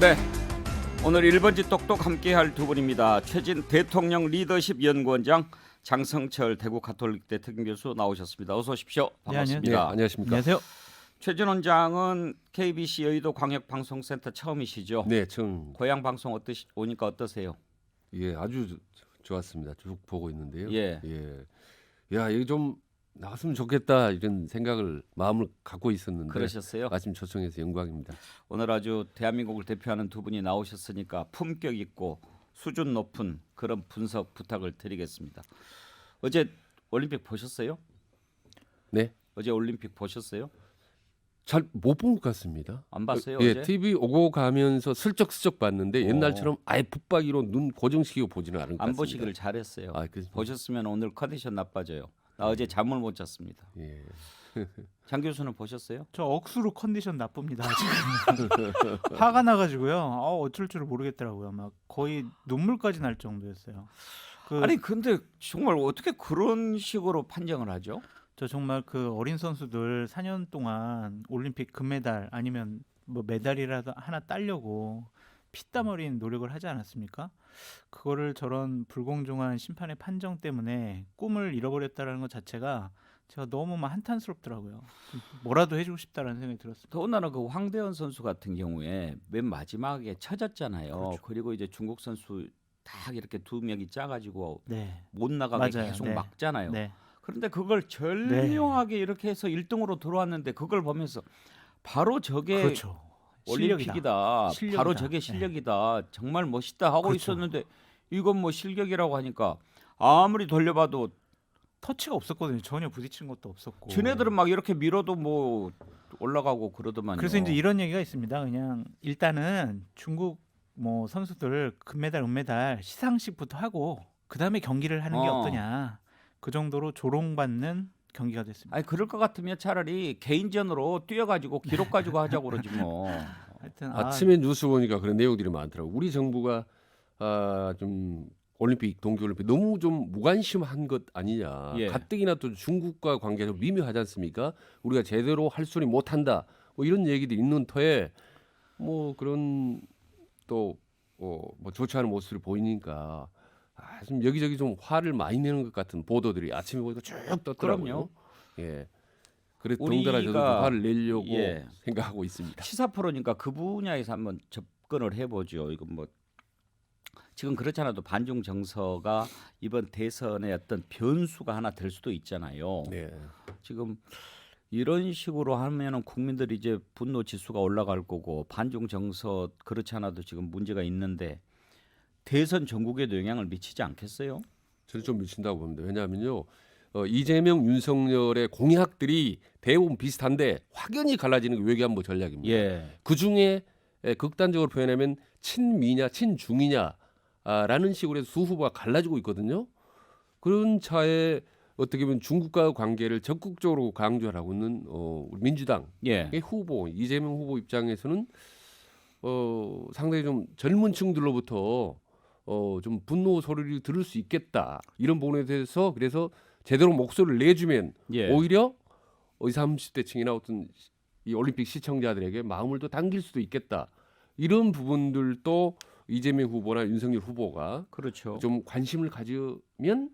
네. 오늘 1번지 똑똑 함께할 두 분입니다. 최진 대통령 리더십 연구원장 장성철 대구 가톨릭대 특임 교수 나오셨습니다. 어서 오십시오. 네, 반갑습니다. 네, 안녕하십니까? 안녕하세요. 최진 원장은 KBC 여의도 광역방송센터 처음이시죠? 네, 처음 고향 방송 어떠시 오니까 어떠세요? 예 아주 조- 좋았습니다. 쭉 보고 있는데요. 예. 예. 야 이거 좀 나왔으면 좋겠다 이런 생각을 마음을 갖고 있었는데 그러셨어요? 마침 초청해서 영광입니다. 오늘 아주 대한민국을 대표하는 두 분이 나오셨으니까 품격 있고 수준 높은 그런 분석 부탁을 드리겠습니다. 어제 올림픽 보셨어요? 네, 어제 올림픽 보셨어요? 잘 못 본 것 같습니다. 안 봤어요 예, 어제? TV 오고 가면서 슬쩍슬쩍 봤는데 어. 옛날처럼 아예 붙박이로 눈 고정시키고 보지는 않은 것안 같습니다. 보시기를 잘했어요. 아? 보셨으면 오늘 컨디션 나빠져요. 나 어제 잠을 못 잤습니다. 예. 장 교수는 보셨어요? 저 억수로 컨디션 나쁩니다. 지금 화가 나가지고요. 어, 어쩔 줄 모르겠더라고요. 막 거의 눈물까지 날 정도였어요. 그, 아니 근데 정말 어떻게 그런 식으로 판정을 하죠? 저 정말 그 어린 선수들 4년 동안 올림픽 금메달 아니면 뭐 메달이라도 하나 따려고 피땀 어린 노력을 하지 않았습니까? 그거를 저런 불공정한 심판의 판정 때문에 꿈을 잃어버렸다라는 것 자체가 제가 너무 막 한탄스럽더라고요. 좀 뭐라도 해주고 싶다라는 생각이 들었습니다. 더군다나 그 황대현 선수 같은 경우에 맨 마지막에 쳐졌잖아요. 그렇죠. 그리고 이제 중국 선수 딱 이렇게 두 명이 짜가지고 네, 못 나가게 맞아요. 계속 네. 막잖아요. 네. 그런데 그걸 절묘하게 이렇게 해서 1등으로 들어왔는데 그걸 보면서 바로 저게 그렇죠. 올림픽이다. 실력이다. 바로 저게 네. 실력이다. 정말 멋있다 하고 그렇죠. 있었는데 이건 뭐 실격이라고 하니까 아무리 돌려봐도 터치가 없었거든요. 전혀 부딪힌 것도 없었고. 쟤네들은 막 이렇게 밀어도 뭐 올라가고 그러더만요. 그래서 이제 이런 얘기가 있습니다. 그냥 일단은 중국 뭐 선수들 금메달, 은메달 시상식부터 하고 그 다음에 경기를 하는 게 어. 어떠냐. 그 정도로 조롱받는 경기가 됐습니다. 아니 그럴 것 같으면 차라리 개인전으로 뛰어가지고 기록 가지고 하자고 그러지 뭐. 하여튼 아, 아침에 뉴스 보니까 그런 내용들이 많더라고. 우리 정부가 아, 좀 올림픽 동계올림픽 너무 좀 무관심한 것 아니냐. 예. 가뜩이나 또 중국과 관계가 좀 미묘하지 않습니까? 우리가 제대로 할 소리 못한다. 뭐 이런 얘기들이 있는 터에 뭐 그런 또 어, 뭐 좋지 않은 모습을 보이니까 아, 좀 여기저기 좀 화를 많이 내는 것 같은 보도들이 아침에 보니까 쭉 떴더라고요. 그럼요. 예. 우리가- 덩달아 저도 좀 화를 내려고 예. 생각하고 있습니다. 시사 프로니까 그 분야에서 한번 접근을 해보죠. 이건 뭐 지금 그렇지 않아도 반중 정서가 이번 대선의 어떤 변수가 하나 될 수도 있잖아요. 네. 지금 이런 식으로 하면은 국민들이 이제 분노 지수가 올라갈 거고 반중 정서 그렇지 않아도 지금 문제가 있는데 대선 전국에도 영향을 미치지 않겠어요? 저는 좀 미친다고 봅니다. 왜냐하면요, 어, 이재명, 윤석열의 공약들이 대부분 비슷한데 확연히 갈라지는 게 외교안보 전략입니다. 예. 그 중에 에, 극단적으로 표현하면 친미냐, 친중이냐라는 식으로 해서 수 후보가 갈라지고 있거든요. 그런 차에 어떻게 보면 중국과 관계를 적극적으로 강조하고 있는 어, 우리 민주당 예. 의 후보 이재명 후보 입장에서는 어, 상당히 좀 젊은 층들로부터 어, 좀 분노 소리를 들을 수 있겠다 이런 부분에 대해서 그래서 제대로 목소리를 내주면 예. 오히려 20, 30대층이나 어떤 이 올림픽 시청자들에게 마음을 더 당길 수도 있겠다 이런 부분들도 이재명 후보나 윤석열 후보가 그렇죠. 좀 관심을 가지면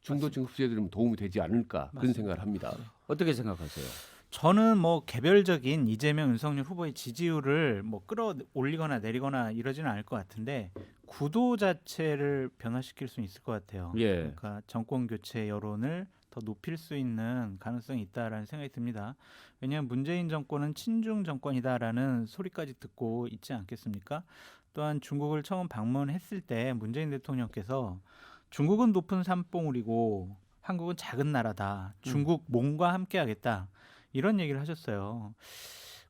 중도층 흡수에도 좀 도움이 되지 않을까 그런 맞습니다. 생각을 합니다. 어떻게 생각하세요? 저는 뭐 개별적인 이재명, 윤석열 후보의 지지율을 뭐 끌어올리거나 내리거나 이러지는 않을 것 같은데 구도 자체를 변화시킬 수 있을 것 같아요. 예. 그러니까 정권 교체 여론을 더 높일 수 있는 가능성이 있다라는 생각이 듭니다. 왜냐하면 문재인 정권은 친중 정권이다라는 소리까지 듣고 있지 않겠습니까? 또한 중국을 처음 방문했을 때 문재인 대통령께서 중국은 높은 산봉우리고 한국은 작은 나라다. 중국 몸과 함께하겠다. 이런 얘기를 하셨어요.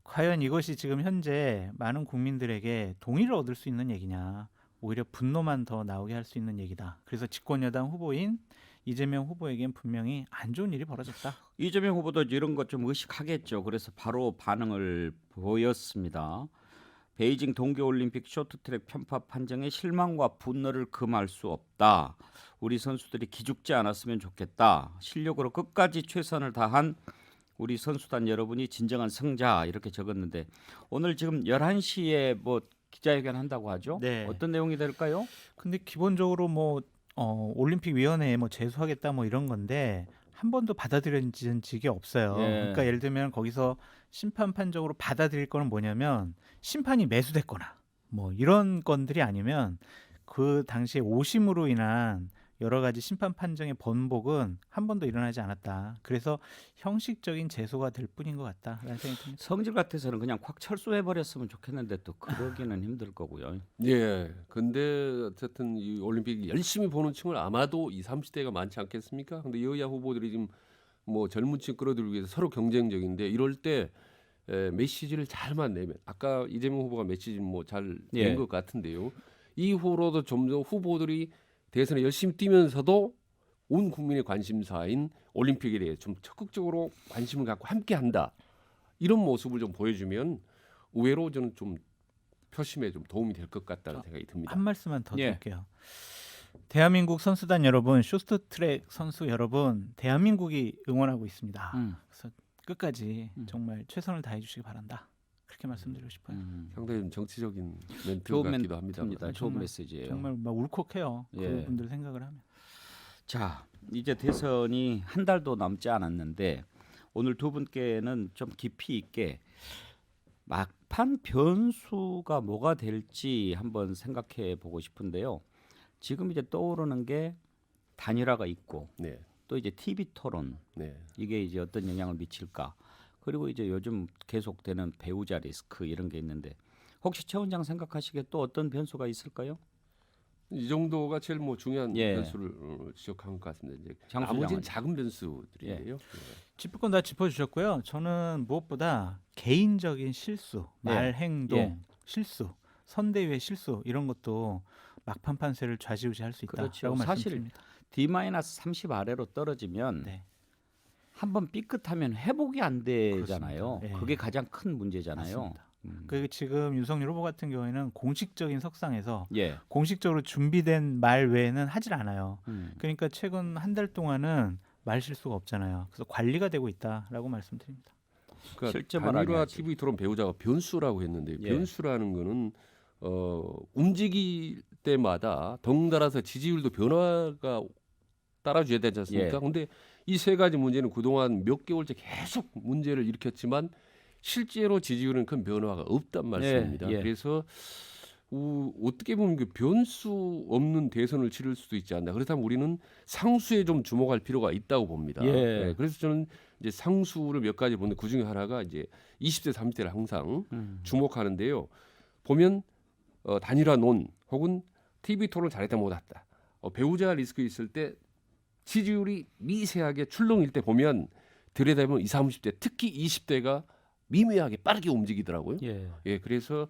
과연 이것이 지금 현재 많은 국민들에게 동의를 얻을 수 있는 얘기냐? 오히려 분노만 더 나오게 할 수 있는 얘기다. 그래서 집권 여당 후보인 이재명 후보에겐 분명히 안 좋은 일이 벌어졌다. 이재명 후보도 이런 것 좀 의식하겠죠. 그래서 바로 반응을 보였습니다. 베이징 동계올림픽 쇼트트랙 편파 판정에 실망과 분노를 금할 수 없다. 우리 선수들이 기죽지 않았으면 좋겠다. 실력으로 끝까지 최선을 다한 우리 선수단 여러분이 진정한 승자 이렇게 적었는데 오늘 지금 11시에 뭐 기자회견 한다고 하죠. 네. 어떤 내용이 될까요? 근데 기본적으로 뭐 어, 올림픽 위원회에 뭐 제소하겠다 뭐 이런 건데 한 번도 받아들여진 적이 없어요. 예. 그러니까 예를 들면 거기서 심판 판적으로 받아들일 거는 뭐냐면 심판이 매수됐거나 뭐 이런 건들이 아니면 그 당시에 오심으로 인한 여러 가지 심판 판정의 번복은 한 번도 일어나지 않았다. 그래서 형식적인 제소가 될 뿐인 것 같다라는 생각이 듭니다. 성질 같아서는 그냥 확 철수해 버렸으면 좋겠는데 또 그러기는 힘들 거고요. 예. 근데 어쨌든 이 올림픽 열심히 보는 층은 아마도 이 30대가 많지 않겠습니까? 근데 여야 후보들이 지금 뭐 젊은 층 끌어들이기 위해서 서로 경쟁적인데 이럴 때 에, 메시지를 잘만 내면 아까 이재명 후보가 메시지 뭐 잘낸 예. 것 같은데요. 이후로도 점점 후보들이 대선에 열심히 뛰면서도 온 국민의 관심사인 올림픽에 대해 좀 적극적으로 관심을 갖고 함께한다 이런 모습을 좀 보여주면 의외로 저는 좀 표심에 좀 도움이 될 것 같다는 생각이 듭니다. 한 말씀만 더 예. 드릴게요. 대한민국 선수단 여러분, 쇼트트랙 선수 여러분, 대한민국이 응원하고 있습니다. 음, 그래서 끝까지 음. 정말 최선을 다해 주시기 바란다. 그렇게 말씀드리고 싶어요. 음. 상당히 좀 정치적인 멘트 좋은 같기도 합니다. 멘트입니다. 좋은 정말, 메시지예요. 정말 막 울컥해요. 예. 그분들 생각을 하면. 자, 이제 대선이 한 달도 남지 않았는데 오늘 두 분께는 좀 깊이 있게 막판 변수가 뭐가 될지 한번 생각해 보고 싶은데요. 지금 이제 떠오르는 게 단일화가 있고 네, 또 이제 TV 토론 네. 이게 이제 어떤 영향을 미칠까? 그리고 이제 요즘 계속되는 배우자 리스크 이런 게 있는데 혹시 최 원장 생각하시기에 또 어떤 변수가 있을까요? 이 정도가 제일 뭐 중요한 예. 변수를 어, 지적한 것 같습니다. 이제 장 나머지는. 작은 변수들인데요. 짚을 건 다 짚어주셨고요. 저는 무엇보다 개인적인 실수, 예. 말, 행동, 예. 실수, 선대위의 실수 이런 것도 막판 판세를 좌지우지할 수 있다라고 그렇죠. 말씀드립니다. D-30 아래로 떨어지면 네. 한번 삐끗하면 회복이 안 되잖아요. 그렇습니다. 예. 그게 가장 큰 문제잖아요. 맞습니다. 음. 그 지금 윤석열 후보 같은 경우에는 공식적인 석상에서 예. 공식적으로 준비된 말 외에는 하질 않아요. 음. 그러니까 최근 한 달 동안은 말 실수가 없잖아요. 그래서 관리가 되고 있다라고 말씀드립니다. 그러니까 실제만 단일화. TV 토론 배우자가 변수라고 했는데 예. 변수라는 거는 어, 움직일 때마다 덩달아서 지지율도 변화가 따라줘야 되지 않습니까? 예. 근데 이 세 가지 문제는 그동안 몇 개월째 계속 문제를 일으켰지만 실제로 지지율은 큰 변화가 없단 말씀입니다. 예. 그래서 우, 어떻게 보면 그 변수 없는 대선을 치를 수도 있지 않나. 그렇다면 우리는 상수에 좀 주목할 필요가 있다고 봅니다. 예. 네, 그래서 저는 이제 상수를 몇 가지 보는데 그 중에 하나가 이제 20대, 30대를 항상 음. 주목하는데요. 보면 어, 단일화 논 혹은 TV 토론 잘했다 못했다. 어, 배우자 리스크 있을 때 지지율이 미세하게 출렁일 때 보면 들여다보면 20, 30대 특히 20대가 미미하게 빠르게 움직이더라고요. 예. 예, 그래서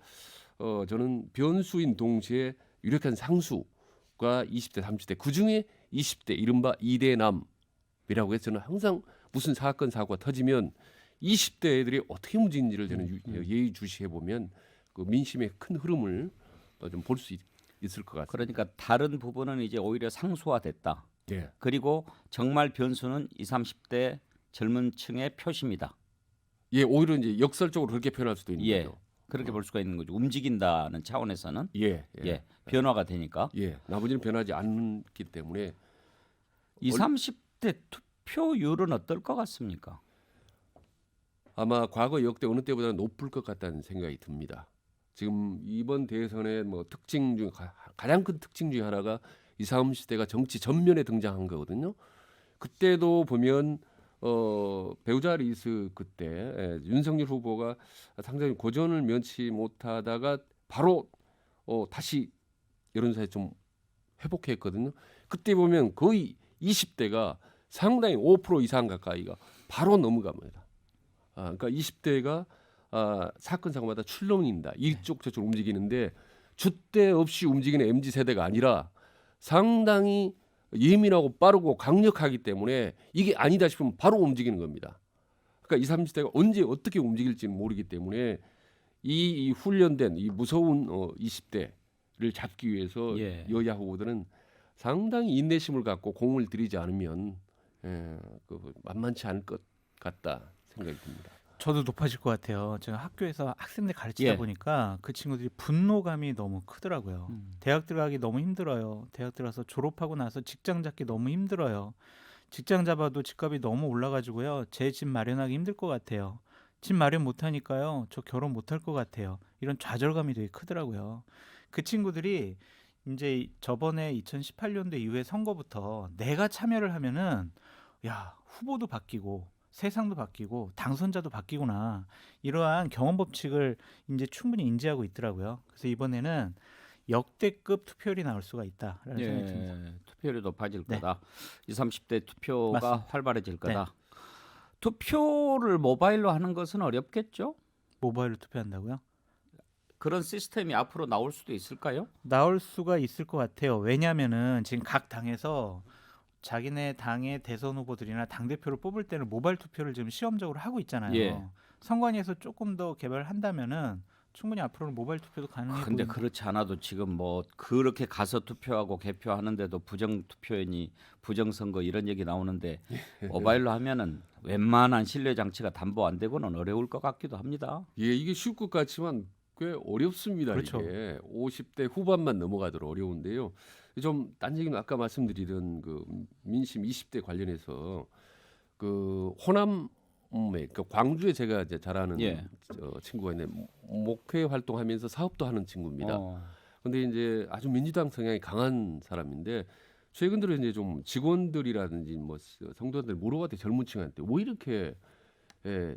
어, 저는 변수인 동시에 유력한 상수가 20대, 30대 그 중에 20대 이른바 2대남이라고 해서 저는 항상 무슨 사건 사고가 터지면 20대 애들이 어떻게 움직이는지를 저는 유- 예의 주시해 보면 그 민심의 큰 흐름을 어, 좀볼 수 있을 것 같습니다. 그러니까 다른 부분은 이제 오히려 상수화됐다. 예. 그리고 정말 변수는 20, 30대 젊은 층의 표심이다. 예, 오히려 이제 역설적으로 그렇게 표현할 수도 있는 예. 거죠. 그렇게 볼 수가 있는 거죠. 움직인다는 차원에서는 예, 예, 예. 변화가 되니까 예. 나머지는 변하지 않기 때문에 20, 30대 투표율은 어떨 것 같습니까? 아마 과거 역대 어느 때보다는 높을 것 같다는 생각이 듭니다. 지금 이번 대선의 뭐 특징 중 가- 가장 큰 특징 중에 하나가 20, 30대가 정치 전면에 등장한 거거든요. 그때도 보면 어 배우자 리스 그때 예, 윤석열 후보가 상당히 고전을 면치 못하다가 바로 어 다시 여론사에 좀 회복했거든요. 그때 보면 거의 20대가 상당히 5% 이상 가까이가 바로 넘어갑니다. 아, 그러니까 20대가 아, 사건 사고마다 출렁인다. 이쪽 저쪽 움직이는데 주대 없이 움직이는 mz 세대가 아니라 상당히 예민하고 빠르고 강력하기 때문에 이게 아니다 싶으면 바로 움직이는 겁니다. 그러니까 20, 30대가 언제 어떻게 움직일지는 모르기 때문에 이, 이 훈련된 이 무서운 어, 20대를 잡기 위해서 예. 여야 후보들은 상당히 인내심을 갖고 공을 들이지 않으면 예, 그 만만치 않을 것 같다 생각이 듭니다. 저도 높아질 것 같아요. 제가 학교에서 학생들 가르치다 예. 보니까 그 친구들이 분노감이 너무 크더라고요. 음. 대학 들어가기 너무 힘들어요. 대학 들어서 졸업하고 나서 직장 잡기 너무 힘들어요. 직장 잡아도 집값이 너무 올라가지고요. 제 집 마련하기 힘들 것 같아요. 집 마련 못하니까요. 저 결혼 못할 것 같아요. 이런 좌절감이 되게 크더라고요. 그 친구들이 이제 저번에 2018년도 이후에 선거부터 내가 참여를 하면은 야 후보도 바뀌고 세상도 바뀌고 당선자도 바뀌구나 이러한 경험 법칙을 이제 충분히 인지하고 있더라고요. 그래서 이번에는 역대급 투표율이 나올 수가 있다라는 생각이 듭니다. 예, 투표율이 높아질 네. 거다. 20, 30대 투표가 맞습니다. 네. 활발해질 거다. 투표를 모바일로 하는 것은 어렵겠죠? 모바일로 투표한다고요? 그런 시스템이 앞으로 나올 수도 있을까요? 나올 수가 있을 것 같아요. 왜냐하면은 지금 각 당에서 자기네 당의 대선 후보들이나 당 대표를 뽑을 때는 모바일 투표를 지금 시험적으로 하고 있잖아요. 예. 선관위에서 조금 더 개발한다면은 충분히 앞으로는 모바일 투표도 가능해 근데 보입니다. 그렇지 않아도 지금 뭐 그렇게 가서 투표하고 개표하는데도 부정 투표이니 부정 선거 이런 얘기 나오는데 모바일로 하면은 웬만한 신뢰 장치가 담보 안 되고는 어려울 것 같기도 합니다. 예, 이게 쉬울 것 같지만 꽤 어렵습니다. 그렇죠. 이게 50대 후반만 넘어가도록 어려운데요. 좀 딴 얘기는 아까 말씀드리던 그 민심 20대 관련해서 그 호남에 그 광주에 제가 이제 잘 아는 예. 저 친구가 있는데 목회 활동하면서 사업도 하는 친구입니다. 어, 근데 이제 아주 민주당 성향이 강한 사람인데 최근 들어 이제 좀 직원들이라든지 뭐 성도들 물어봤대 젊은 층한테 왜 이렇게 예,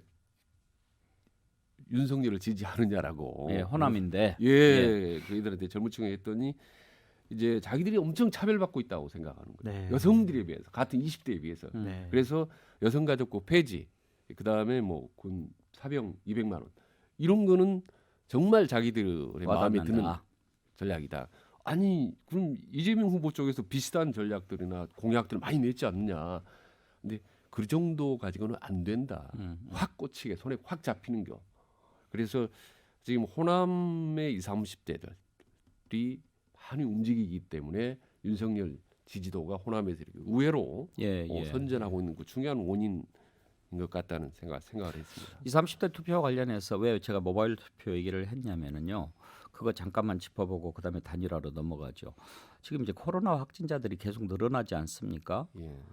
윤석열을 지지하느냐라고 예, 호남인데 예, 그이들한테 젊은 층에 했더니 이제 자기들이 엄청 차별받고 있다고 생각하는 거예요. 네. 여성들에 비해서 같은 20대에 비해서. 음. 네. 그래서 여성가족부 폐지, 그 다음에 뭐 군 사병 200만 원 이런 거는 정말 자기들의 마음에 드는. 전략이다. 아니 그럼 이재명 후보 쪽에서 비슷한 전략들이나 공약들을 많이 냈지 않느냐. 근데 그 정도 가지고는 안 된다. 음. 확 꽂히게 손에 확 잡히는 겨. 그래서 지금 호남의 20, 30대들이 많이 움직이기 때문에 윤석열 지지도가 호남에서 이렇게 의외로 예, 어, 예. 선전하고 있는 그 중요한 원인인 것 같다는 생각 생각을 했습니다. 20, 30대 투표 관련해서 왜 제가 모바일 투표 얘기를 했냐면은요. 그거 잠깐만 짚어보고 그다음에 단일화로 넘어가죠. 지금 이제 코로나 확진자들이 계속 늘어나지 않습니까? 예.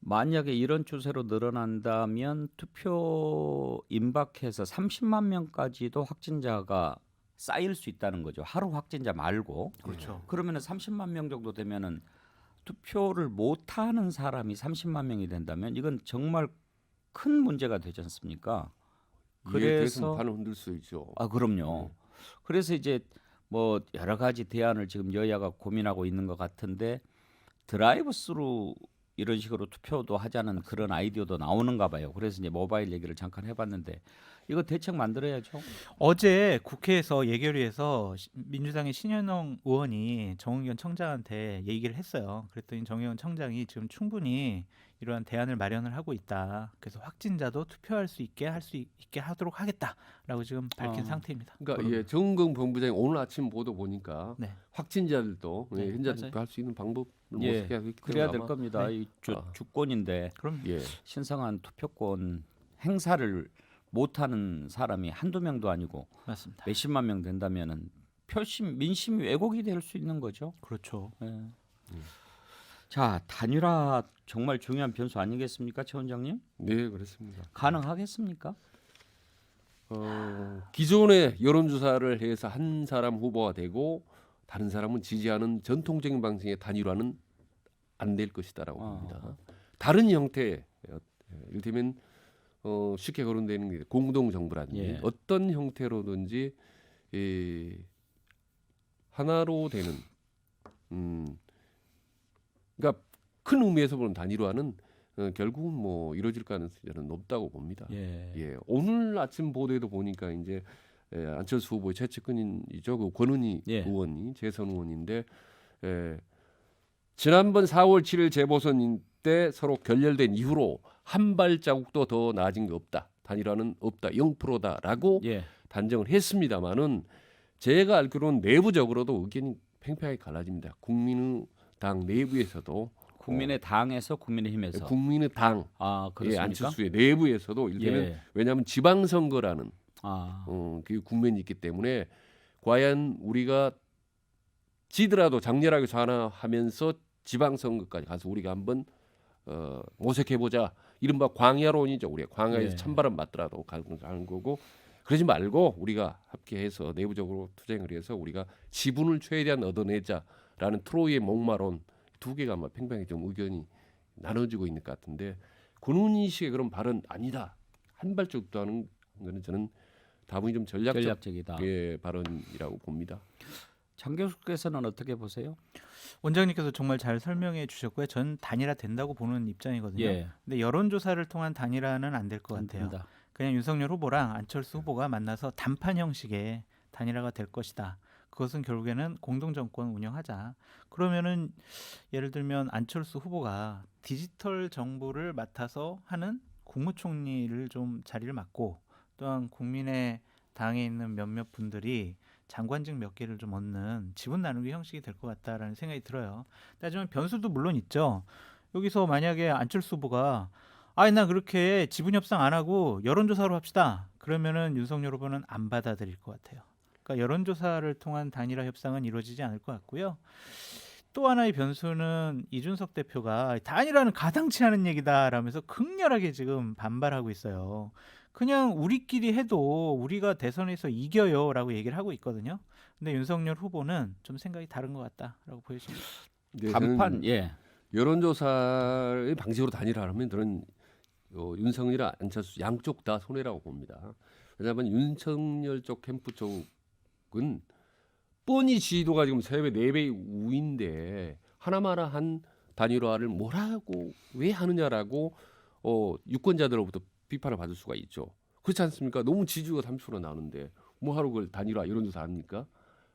만약에 이런 추세로 늘어난다면 투표 임박해서 30만 명까지도 확진자가 쌓일 수 있다는 거죠. 하루 확진자 말고. 그렇죠. 그러면은 30만 명 정도 되면은 투표를 못 하는 사람이 30만 명이 된다면 이건 정말 큰 문제가 되지 않습니까? 그래서 판을 흔들 수 있죠. 아 그럼요. 그래서 이제 뭐 여러 가지 대안을 지금 여야가 고민하고 있는 것 같은데 드라이브 스루 이런 식으로 투표도 하자는 그런 아이디어도 나오는가 봐요. 그래서 이제 모바일 얘기를 잠깐 해봤는데 이거 대책 만들어야죠. 어제 국회에서 예결위에서 시- 민주당의 신현영 의원이 정의견 청장한테 얘기를 했어요. 그랬더니 정의견 청장이 지금 충분히 이러한 대안을 마련을 하고 있다. 그래서 확진자도 투표할 수 있게 할 수 있게 하도록 하겠다라고 지금 밝힌 어. 상태입니다. 그러니까 예, 정경 본부장이 오늘 아침 보도 보니까 네. 확진자들도 네, 예, 현재 맞아요. 투표할 수 있는 방법을 예, 그래야 될 겁니다. 이 주, 아. 주권인데 그럼 예. 신성한 투표권 행사를 못하는 사람이 한두 명도 아니고 맞습니다. 몇십만 명 된다면은 표심 민심이 왜곡이 될 수 있는 거죠. 그렇죠. 예. 자 단일화 정말 중요한 변수 아니겠습니까, 최 원장님? 네, 그렇습니다. 가능하겠습니까? 어, 기존의 여론조사를 해서 한 사람 후보가 되고 다른 사람은 지지하는 전통적인 방식의 단일화는 안 될 것이다라고 아. 봅니다. 다른 형태, 어, 이를테면 어, 쉽게 거론되는 게 공동 정부라든지 예. 어떤 형태로든지 이, 하나로 되는, 음, 그러니까 큰 의미에서 보는 단일화는 어, 결국은 뭐 이루어질 가능성이 저는 높다고 봅니다. 예. 예, 오늘 아침 보도에도 보니까 이제 예, 안철수 후보의 최측근이죠, 그 권은희 예. 의원이 재선 의원인데 예, 지난번 4월 7일 재보선 때 서로 결렬된 이후로 한 발자국도 더 나아진 게 없다. 단일화는 없다. 0%다라고 예. 단정을 했습니다만은 제가 알기로는 내부적으로도 의견이 팽팽하게 갈라집니다. 국민의당 내부에서도 국민의 당에서 국민의힘에서 국민의 당 아 예, 그렇습니까? 안철수의 내부에서도 이를테면 예. 왜냐하면 지방선거라는 아 어, 그 국면이 있기 때문에 과연 우리가 지더라도 장렬하게 전화하면서 지방선거까지 가서 우리가 한번 어, 모색해 보자. 이른바 광야론이죠. 우리가 광야에서 예. 찬바람 맞더라도 가는 가는 거고 그러지 말고 우리가 함께해서 내부적으로 투쟁을 해서 우리가 지분을 최대한 얻어내자라는 트로이의 목마론 두 개가 아마 팽팽히 좀 의견이 나눠지고 있는 것 같은데 군인식의 그런 발언 아니다 한 발짝도 하는 거는 저는 다분히 좀 전략적 전략적이다. 예, 발언이라고 봅니다. 장 교수께서는 어떻게 보세요? 원장님께서 정말 잘 설명해 주셨고요. 전 단일화 된다고 보는 입장이거든요. 예, 근데 여론 조사를 통한 단일화는 안 될 것 같아요. 됩니다. 그냥 윤석열 후보랑 안철수 후보가 만나서 담판 형식의 단일화가 될 것이다. 그것은 결국에는 공동 정권 운영하자. 그러면은 예를 들면 안철수 후보가 디지털 정부를 맡아서 하는 국무총리를 좀 자리를 맡고 또한 국민의 당에 있는 몇몇 분들이 장관직 몇 개를 좀 얻는 지분 나누기 형식이 될 것 같다라는 생각이 들어요. 하지만 변수도 물론 있죠. 여기서 만약에 안철수 후보가 아니 나 그렇게 지분 협상 안 하고 여론조사로 합시다. 그러면은 윤석열 후보는 안 받아들일 것 같아요. 그러니까 여론조사를 통한 단일화 협상은 이루어지지 않을 것 같고요. 또 하나의 변수는 이준석 대표가 단일화는 가당치 않은 얘기다라면서 극렬하게 지금 반발하고 있어요. 그냥 우리끼리 해도 우리가 대선에서 이겨요라고 얘기를 하고 있거든요. 근데 윤석열 후보는 좀 생각이 다른 것 같다라고 보여집니다. 네, 간판 예, 여론조사의 방식으로 단일화하면 저는 어, 윤석열, 안철수 양쪽 다 손해라고 봅니다. 왜냐하면 윤석열 쪽 캠프 쪽 은 뻔히 지지도가 지금 세배네배 우인데 하나마나 한 단일화를 뭐라고 왜 하느냐라고 어, 유권자들로부터 비판을 받을 수가 있죠. 그렇지 않습니까? 너무 지지가 30% 나오는데 뭐 하러 그걸 단일화 여론조사 합니까?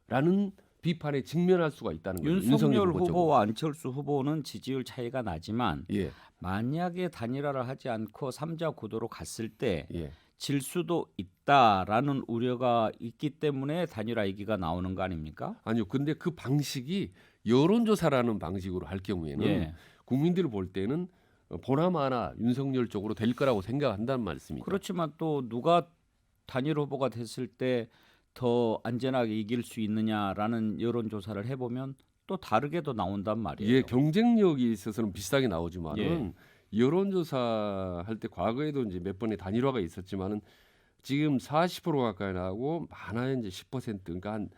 라는 비판에 직면할 수가 있다는 거죠. 윤석열. 후보와 안철수 후보는 지지율 차이가 나지만 예, 만약에 단일화를 하지 않고 삼자 구도로 갔을 때 예. 질 수도 있다라는 우려가 있기 때문에 단일화 얘기가 나오는 거 아닙니까? 아니요. 근데 그 방식이 여론조사라는 방식으로 할 경우에는 예. 국민들이 볼 때는 어, 보나마나 윤석열 쪽으로 될 거라고 생각한다는 말씀이죠. 그렇지만 또 누가 단일 후보가 됐을 때 더 안전하게 이길 수 있느냐라는 여론 조사를 해보면 또 다르게도 나온단 말이에요. 예, 경쟁력이 있어서는 비슷하게 나오지만은 여론조사 할 때 과거에도 이제 몇 번의 단일화가 있었지만은 지금 40% 가까이 나오고 많아야 이제 10% 그러니까 한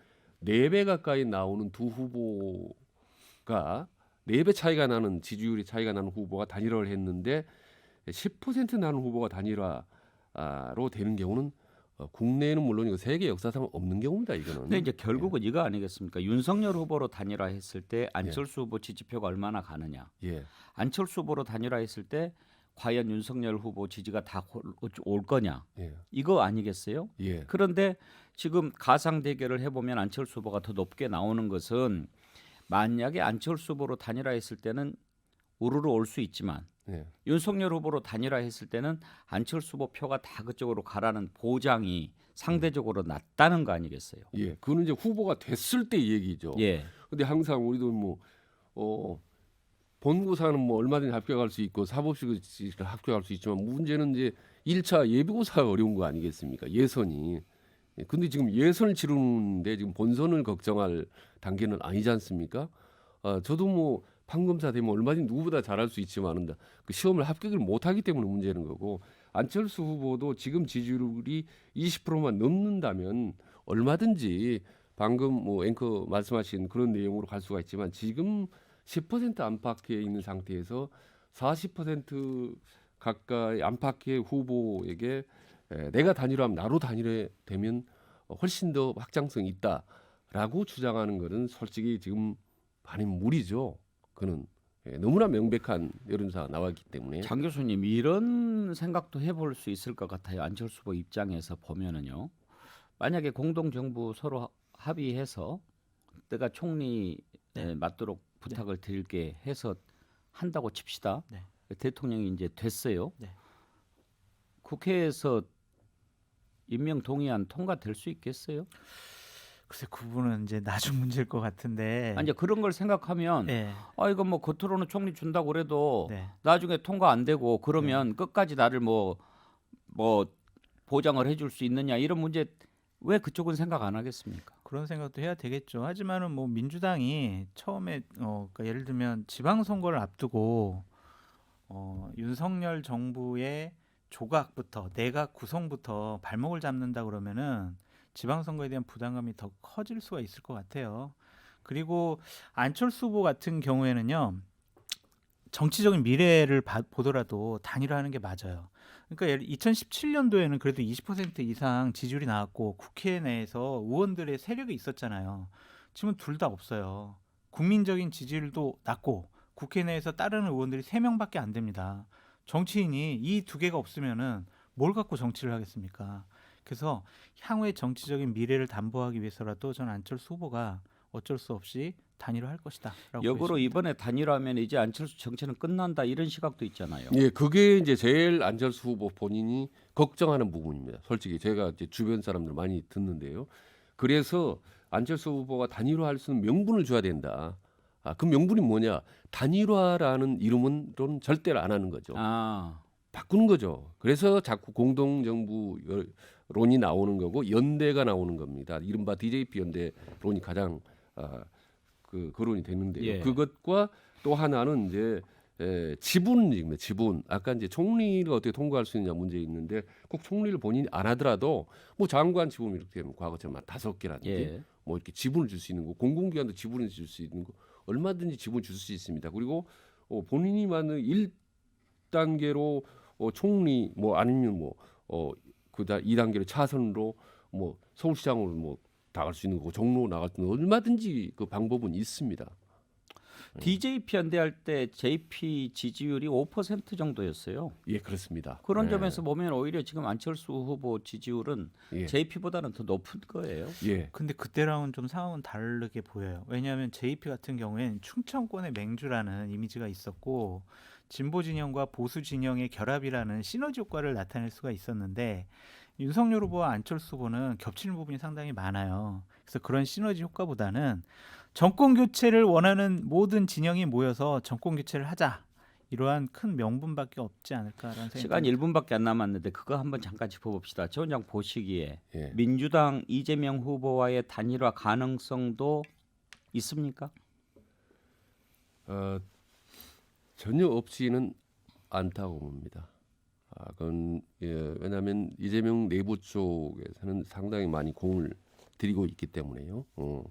네 배 가까이 나오는 두 후보가 네 배 차이가 나는 지지율이 차이가 나는 후보가 단일화를 했는데 10% 나는 후보가 단일화로 되는 경우는 어, 국내에는 물론이고 세계 역사상 없는 경우입니다. 이거는. 근데 이제 결국은 이거 아니겠습니까? 윤석열 후보로 단일화했을 때 안철수 후보 지지표가 얼마나 가느냐? 예. 안철수 후보로 단일화했을 때 과연 윤석열 후보 지지가 다 올 거냐? 예. 이거 아니겠어요? 예. 그런데 지금 가상 대결을 해보면 안철수 후보가 더 높게 나오는 것은 만약에 안철수 후보로 단일화했을 때는 우르르 올 수 있지만 예. 윤석열 후보로 단일화했을 때는 안철수 후보 표가 다 그쪽으로 가라는 보장이 상대적으로 낮다는 거 아니겠어요? 예. 그거는 이제 후보가 됐을 때 얘기죠. 예, 근데 항상 우리도 뭐 어, 본고사는 뭐 얼마든지 합격할 수 있고 사법시를 합격할 수 있지만 문제는 이제 1차 예비고사가 어려운 거 아니겠습니까? 예선이. 예, 근데 지금 예선을 치르는데 지금 본선을 걱정할 단계는 아니지 않습니까? 아, 저도 뭐 판검사 되면 얼마든지 누구보다 잘할 수 있지만은 그 시험을 합격을 못하기 때문에 문제는 거고 안철수 후보도 지금 지지율이 20%만 넘는다면 얼마든지 방금 뭐 앵커 말씀하신 그런 내용으로 갈 수가 있지만 지금 10% 안팎에 있는 상태에서 40% 가까이 안팎의 후보에게 에, 내가 단일화하면 나로 단일화 되면 훨씬 더 확장성이 있다라고 주장하는 것은 솔직히 지금 많이 무리죠. 그는 예, 너무나 명백한 여론조사가 나왔기 때문에 장 교수님 이런 생각도 해볼 수 있을 것 같아요. 안철수 후보 입장에서 보면은요. 만약에 공동 정부 서로 하- 합의해서 내가 총리 에 맞도록 부탁을 드릴게 해서 한다고 칩시다. 네. 대통령이 이제 됐어요. 네. 국회에서 임명 동의안 통과될 수 있겠어요? 글쎄 그 부분은 이제 나중 문제일 것 같은데. 아니, 이제 그런 걸 생각하면 네. 아 이거 뭐 겉으로는 총리 준다고 그래도 네. 나중에 통과 안 되고 그러면 끝까지 나를 뭐뭐 보장을 해줄 수 있느냐 이런 문제 왜 그쪽은 생각 안 하겠습니까? 그런 생각도 해야 되겠죠. 하지만은 뭐 민주당이 처음에 어 그러니까 예를 들면 지방 선거를 앞두고 어 윤석열 정부의 조각부터 내각 구성부터 발목을 잡는다 그러면은 지방 선거에 대한 부담감이 더 커질 수가 있을 것 같아요. 그리고 안철수 후보 같은 경우에는요. 정치적인 미래를 봐- 보더라도 단일화하는 게 맞아요. 그러니까 예를 2017년도에는 그래도 20% 이상 지지율이 나왔고 국회 내에서 의원들의 세력이 있었잖아요. 지금은 둘 다 없어요. 국민적인 지지율도 낮고 국회 내에서 따르는 의원들이 세명밖에안 됩니다. 정치인이 이 두 개가 없으면은 뭘 갖고 정치를 하겠습니까? 그래서 향후의 정치적인 미래를 담보하기 위해서라도 저는 안철수 후보가 어쩔 수 없이 단일화할 것이다라고 역으로. 이번에 단일화하면 이제 안철수 정치는 끝난다 이런 시각도 있잖아요. 예, 그게 이제 제일 안철수 후보 본인이 걱정하는 부분입니다. 솔직히 제가 이제 주변 사람들 많이 듣는데요. 그래서 안철수 후보가 단일화할 수 있는 명분을 줘야 된다. 아, 그 명분이 뭐냐? 단일화라는 이름은 절대로 안 하는 거죠. 아, 바꾸는 거죠. 그래서 자꾸 공동 정부 론이 나오는 거고 연대가 나오는 겁니다. 이른바 DJP 연대 론이 가장 아, 그 거론이 되는데요. 예. 그것과 또 하나는 이제 에, 지분입니다. 지분. 아까 이제 총리를 어떻게 통과할 수 있느냐 문제 있는데 꼭 총리를 본인이 안 하더라도 뭐 장관 지분 이렇게 되면 과거처럼 한 다섯 개라든지 예. 뭐 이렇게 지분을 줄 수 있는 거 공공기관도 지분을 줄 수 있는 거 얼마든지 지분 줄 수 있습니다. 그리고 어, 본인이 만든 1단계로 어, 총리 뭐 아니면 뭐 어, 그다 2단계로 차선으로 뭐 서울시장으로 뭐 나갈 수 있는 거고 종로 나갈 수 있는 거 얼마든지 그 방법은 있습니다. DJP 연대할 때 JP 지지율이 5% 정도였어요. 예, 그렇습니다. 그런 예, 점에서 보면 오히려 지금 안철수 후보 지지율은 예. JP보다는 더 높은 거예요. 예. 근데 그때랑은 좀 상황은 다르게 보여요. 왜냐하면 JP 같은 경우에는 충청권의 맹주라는 이미지가 있었고 진보 진영과 보수 진영의 결합이라는 시너지 효과를 나타낼 수가 있었는데 윤석열 후보와 안철수 후보는 겹치는 부분이 상당히 많아요. 그래서 그런 시너지 효과보다는 정권 교체를 원하는 모든 진영이 모여서 정권 교체를 하자. 이러한 큰 명분밖에 없지 않을까라는 생각이 시간 듭니다. 1분밖에 안 남았는데 그거 한번 잠깐 짚어봅시다. 조 원장 보시기에 예. 민주당 이재명 후보와의 단일화 가능성도 있습니까? 어, 전혀 없지는 않다고 봅니다. 아, 그건 예, 왜냐하면 이재명 내부 쪽에서는 상당히 많이 공을 들이고 있기 때문에요. 어,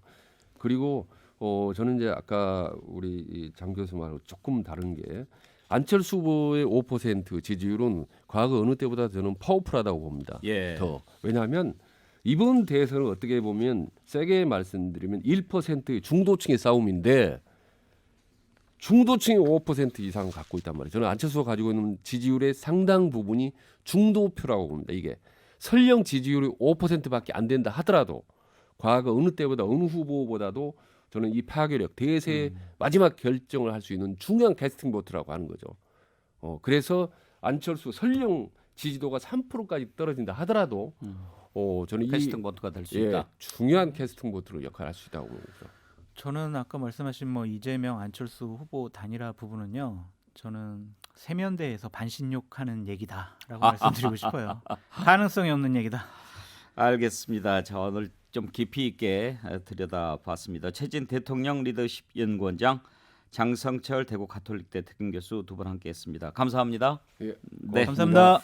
그리고 어, 저는 이제 아까 우리 이장 교수 말하고 조금 다른 게 안철수 후보의 5% 지지율은 과거 어느 때보다 저는 파워풀하다고 봅니다. 예. 더 왜냐하면 이번 대선은 어떻게 보면 세게 말씀드리면 1%의 중도층의 싸움인데 중도층이 5% 이상 갖고 있단 말이에요. 저는 안철수가 가지고 있는 지지율의 상당 부분이 중도표라고 봅니다. 이게 설령 지지율이 5%밖에 안 된다 하더라도 과거 어느 때보다 어느 후보보다도 저는 이 파괴력 대세 마지막 결정을 할 수 있는 중요한 캐스팅 보트라고 하는 거죠. 어 그래서 안철수 설령 지지도가 3%까지 떨어진다 하더라도 어 저는 이 캐스팅 보트가 될수 예, 있다. 중요한 캐스팅 보트로 역할을 할수 있다고 봅니다. 저는 아까 말씀하신 뭐 이재명 안철수 후보 단일화 부분은요. 저는 세면대에서 반신욕하는 얘기다라고 말씀드리고 싶어요. 가능성이 없는 얘기다. 알겠습니다. 자 오늘 좀 깊이 있게 들여다봤습니다. 최진 대통령 리더십 연구원장 장성철 대구 가톨릭대 특임 교수 두 분 함께했습니다. 감사합니다. 예, 네. 감사합니다.